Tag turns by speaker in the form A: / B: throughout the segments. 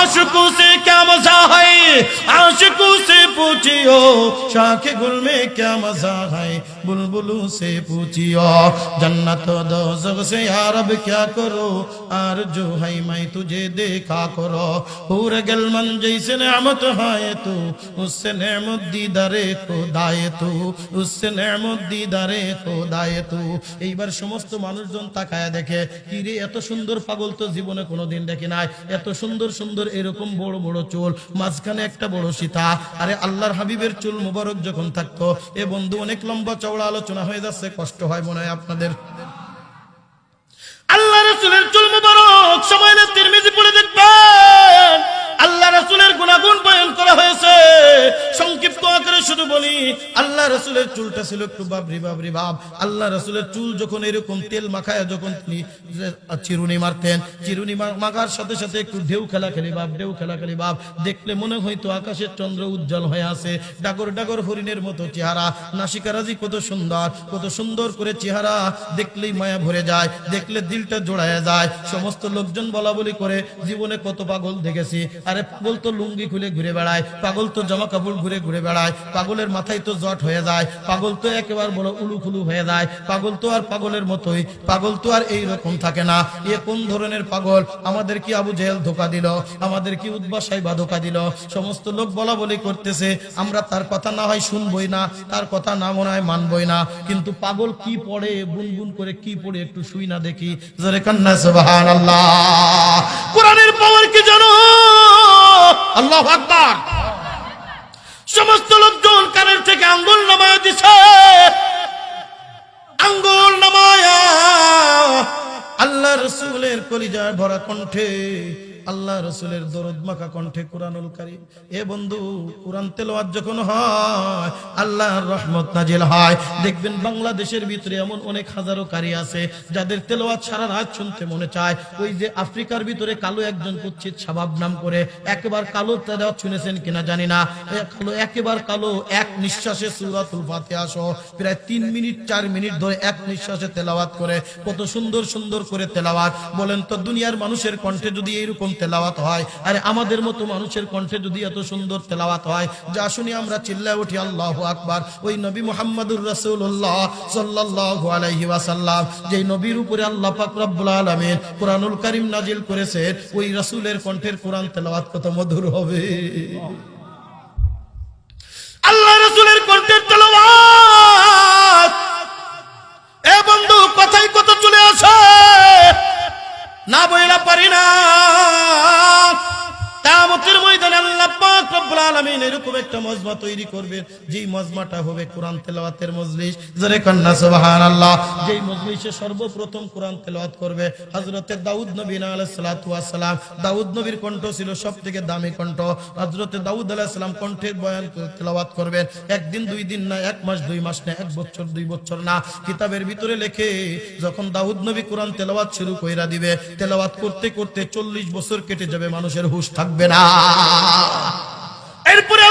A: आशिकों से क्या मजा है आशिकों से पूछियो, शाख गुल মজা क्या मजा है? बुलबुलों से पूछियो, जन्नत আরব से করো আর জো হাই মাই है দেখা করো পুরে গেল মন गलमन जैसे হায় তু तू उससे नमत दीदारे খোদায় তু উসে নেমত দিদারে খোদায় তু এইবার সমস্ত মানুষজন তাকায় দেখে কি রে এত সুন্দর পাগল তো জীবনে কোনোদিন দেখি নাই। এত সুন্দর সুন্দর এরকম বড় বড় চোল, মাঝখানে একটা বড় সীতা। আরে আল্লাহর হাবিবের চুল মুবারক যখন থাকতো, এ বন্ধু অনেক লম্বা চওড়া আলোচনা হয়ে যাচ্ছে, কষ্ট হয় মনে হয় আপনাদের। আল্লাহ রসুলের চুল শুধু বলি, আল্লাহ রসুলের চুলটা ছিল একটু বাবরি বাবরি ভাব। আল্লাহ রসুলের চুল যখন এরকম তেল মাখায়, যখন তিনি চিরুনি মারতেন, চিরুনি মাখার সাথে সাথে একটু ঢেউ খেলা খেলি বাপ ঢেউ খেলা খেলি বাপ দেখলে মনে হয়তো আকাশের চন্দ্র উজ্জ্বল হয়ে আছে। ডাগর ডাগর হরিণের মতো চেহারা। নাসিকারাজি কত সুন্দর কত সুন্দর করে চেহারা। দেখলেই মায়া ভরে যায়, দেখলে দিলটা জোড়ায় যায়। সমস্ত লোকজন বলা বলি করে, জীবনে কত পাগল দেখেছি। আরে পাগল তো লুঙ্গি খুলে ঘুরে বেড়ায়, পাগল তো জামা কাপড় ঘুরে ঘুরে বেড়ায়। পাগলের মাথায় তো জট হয়ে যায়, পাগল তো একেবারে বড় উলু খুলু হয়ে যায়, পাগল তো আর পাগলের মতোই, পাগল তো আর এই রকম থাকে না। এ কোন ধরনের পাগল? আমাদের কি আবু জেহেল ধোকা দিল? আমাদের কি উদ্বা সাহেবা ধোকা দিল? সমস্ত লোক বলা বলি করতেছে, আমরা তার কথা না হয় শুনবই না, তার কথা না মনে হয় মানবই না। কিন্তু পাগল কি পড়ে বুনবুন করে কি পড়ে একটু শুই না দেখি। জোরে কান্না, সুবহানাল্লাহ। কোরআনের পাওয়ার কি জানো? আল্লাহু আকবার। সমস্ত লোকজন কানের থেকে আঙ্গুল নামায় দিছে। আঙ্গুল নামায়া আল্লাহ রসুলের কলিজার ভরা কণ্ঠে আল্লাহ রসুলের দরদ মাখা কণ্ঠে কোরআনুল কারীম। এ বন্ধু, কোরআন তেলাওয়াত যখন হয়, আল্লাহর রহমত নাজিল হয়। দেখবেন বাংলাদেশের ভিতরে এমন অনেক হাজারো কারি আছে, যাদের তেলাওয়াত সারা রাত শুনতে মনে চায়। ওই যে আফ্রিকার ভিতরে কালো একজন কুচ্ছিত সাবাব নাম করে, একবার কালো তেলাওয়াত শুনেছেন কিনা জানি না। কালো, একেবার কালো, এক নিঃশ্বাসে সূরাতুল ফাতিহা সহ প্রায় তিন মিনিট, চার মিনিট ধরে এক নিঃশ্বাসে তেলাওয়াত করে। কত সুন্দর সুন্দর করে তেলাওয়াত। বলেন তো, দুনিয়ার মানুষের কণ্ঠে যদি এইরকম তেলাওয়াত হয়। আরে আমাদের মতো মানুষের কণ্ঠে যদি এত সুন্দর তেলাওয়াত হয়, যা শুনি আমরা চিল্লায় উঠি, আল্লাহ আকবার। ওই নবী মোহাম্মদুর রাসূলুল্লাহ সাল্লাল্লাহু আলাইহি ওয়াসাল্লাম, যেই নবীর উপরে আল্লাহ পাক আলামিন কোরআনুল কারীম নাজিল করেছে ওই রাসূলের কণ্ঠের কোরআন তেলাওয়াত কত মধুর হবে। আল্লাহ রসুলের আলামিন এরকম একটা মজমা তৈরি করবেন, যেই মজমাটা হবে কোরআন তেলাওয়াতের মজলিস। জোরে কন্না সুবহানাল্লাহ। যেই মজলিসে সর্বপ্রথম কোরআন তেলাওয়াত করবে হযরতে দাউদ নবী আলাইহিস সালাতু ওয়াস সালাম দাউদ নবীর কণ্ঠ ছিল সবথেকে দামি কণ্ঠ। হযরতে দাউদ আলাইহিস সালাম কণ্ঠের বয়ান তেলাওয়াত করবেন। একদিন, দুই দিন না, এক মাস, দুই মাস না, এক বছর, দুই বছর না। কিতাবের ভিতরে লেখে, যখন দাউদ নবী কোরআন তেলাওয়াত শুরু কইরা দিবে, তেলাওয়াত করতে করতে চল্লিশ বছর কেটে যাবে, মানুষের হুশ থাকবে না। এরপরে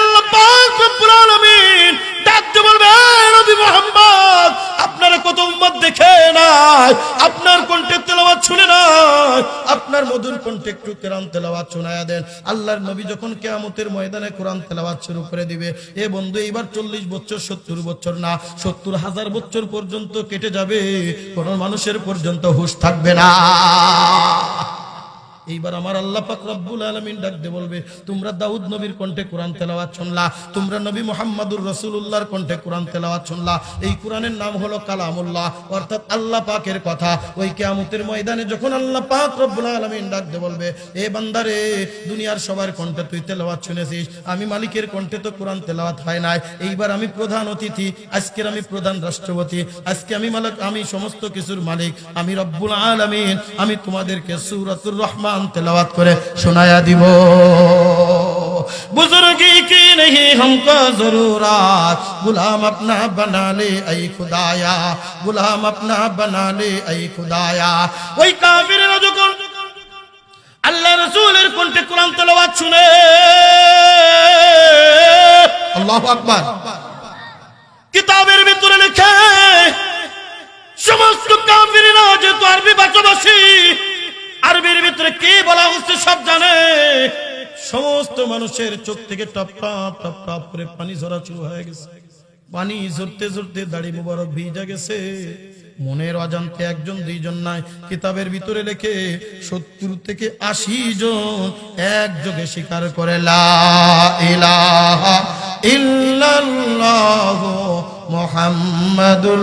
A: আল্লাহর নবী যখন ময়দানে শুরু করে দিবে, এ বন্ধু বছর, সত্তর বছর না, সত্তর হাজার বছর পর্যন্ত কেটে যাবে, কোন মানুষের পর্যন্ত হুশ থাকবে না। এইবার আমার আল্লাহ পাক রব্বুল আলামিন ডাক দিয়ে বলবে, তোমরা দাউদ নবীর কণ্ঠে কোরআন তেলাওয়াত শুনলা, তোমরা নবী মুহাম্মাদুর রাসূলুল্লাহর কণ্ঠে কোরআন তেলাওয়াত শুনলা, এই কোরআনের নাম হলো কালামুল্লাহ। অর্থাৎ আল্লাহ পাকের কথা। ওই কিয়ামতের ময়দানে যখন আল্লাহ পাক রব্বুল আলামিন ডাক দিয়ে বলবে, এ বান্দারে, দুনিয়ার সবার কণ্ঠে তুই তেলাওয়াত শুনেছিস, আমি মালিকের কণ্ঠে তো কোরআন তেলাওয়াত হয় নাই, এইবার আমি প্রধান অতিথি, আজকের আমি প্রধান রাষ্ট্রপতি, আজকে আমি মালিক, আমি সমস্ত কিছুর মালিক, আমি রব্বুল আলামিন, আমি তোমাদেরকে সূরাতুর রহমান তেলাওয়াত করে শোনায়া দিব बुजुर्गी की नहीं हमको जरूरत गुलाम अपना बना ले ऐ खुदाया गुलाम अपना बना ले ऐ खुदाया ওই কাফিরেরা যখন আল্লাহ রসুলের কণ্ঠে কোরআন তেলাওয়াত শুনে আল্লাহু আকবার কিতাবের ভিতরে লেখে সমস্ত কাফিরেরা যেহেতু আরবি ভাষাভাষী আরবির ভিতরে কি বলা হচ্ছে সব জানে। সমস্ত মানুষের চোখ থেকে টপ টপ টপ টপ করে পানি ঝরা শুরু হয়ে গেছে। পানি ঝরতে ঝরতে দাড়ি মুবারক ভিজা গেছে। মনের অজান্তে একজন, দুইজন নাই। কিতাবের ভিতরে লেখে, সত্তর থেকে আশি জন একযোগে স্বীকার করে ইল্লাল্লাহু মুহাম্মাদুর